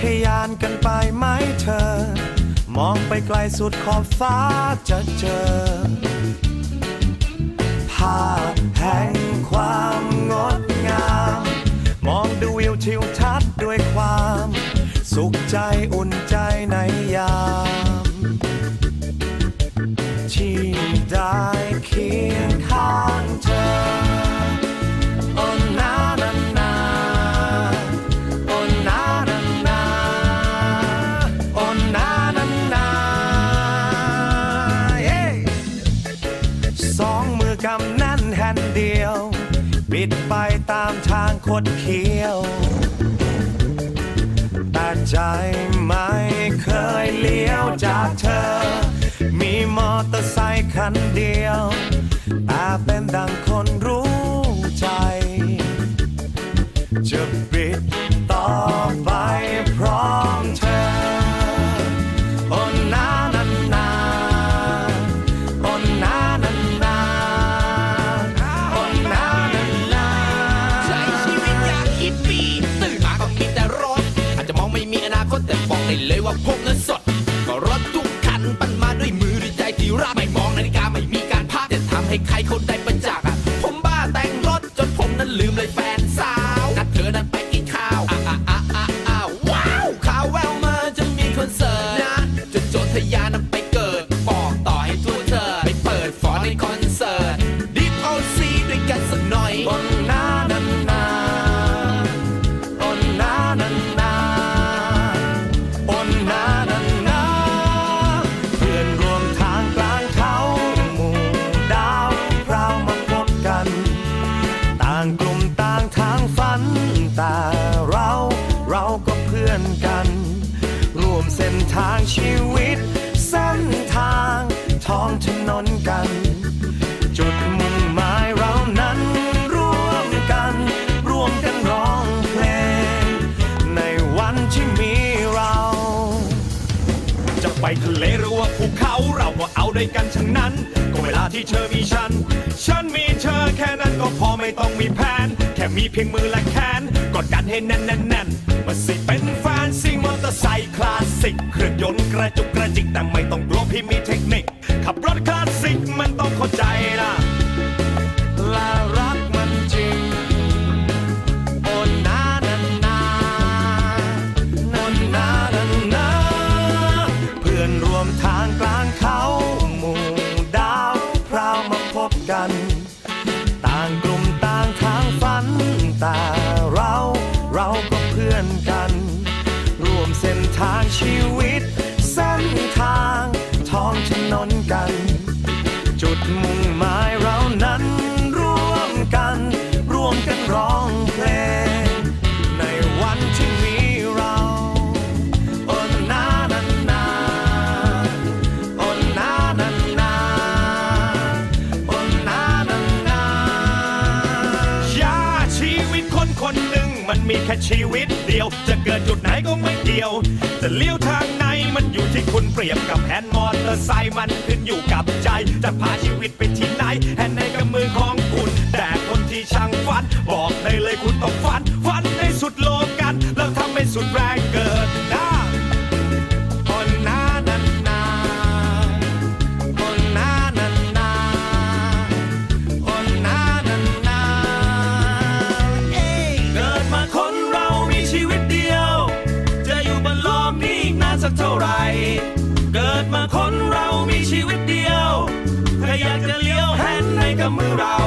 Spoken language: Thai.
ทะยานกันไปไหมเธอ มองไปไกลสุดขอบฟ้าจะเจอ กำน่นแฮนเดียว บิดไปตามทางคดเคี้ยว แต่ใจไม่เคยเลี้ยวจากเธอ มีมอเตอร์ไซค์คันเดียวแต่เป็นดัง ว่าพกเงินสด ก็รถทุกคันปั้นมาด้วยมือด้วยใจที่รักไม่มองนาฬิกาไม่มีการพักจะทำให้ใครคนใด ทางชีวิต เส้นทางท้องถนนกัน จุดมุ่งหมายเรานั้นร่วมกัน ร่วมกันร้องเพลง ในวันที่มีเรา จะไปทะเลหรือว่าภูเขาเราก็เอาด้วยกันทั้งนั้น ก็เวลาที่เธอมีฉัน ฉันมีเธอแค่นั้นก็พอไม่ต้องมีแผน มีเพียงมือและแขนกดดันให้แน่นแน่นแน่นมาสิเป็นแฟนซิ่งมอเตอร์ไซค์คลาสสิกเครื่องยนต์กระจุกกระจิกแต่ไม่ต้องกลัวพี่มีเทคนิคขับรถคลา แต่เราเราก็เพื่อนกัน ร่วมเส้นทางชีวิต เส้นทางท้องถนนกัน จุดมุ่งหมาย มีแค่ชีวิตเดียว จะเกิดจุดไหนก็ไม่เกี่ยว จะเลี้ยวทางไหนมันอยู่ที่คุณเปรียบกับแฮนด์มอเตอร์ไซค์มันขึ้นอยู่กับใจ จะพาชีวิตไปที่ไหนแฮนด์ในกับมือของคุณ แต่คนที่ช่างฝัน บอกได้เลยคุณต้องฟัน เมือไร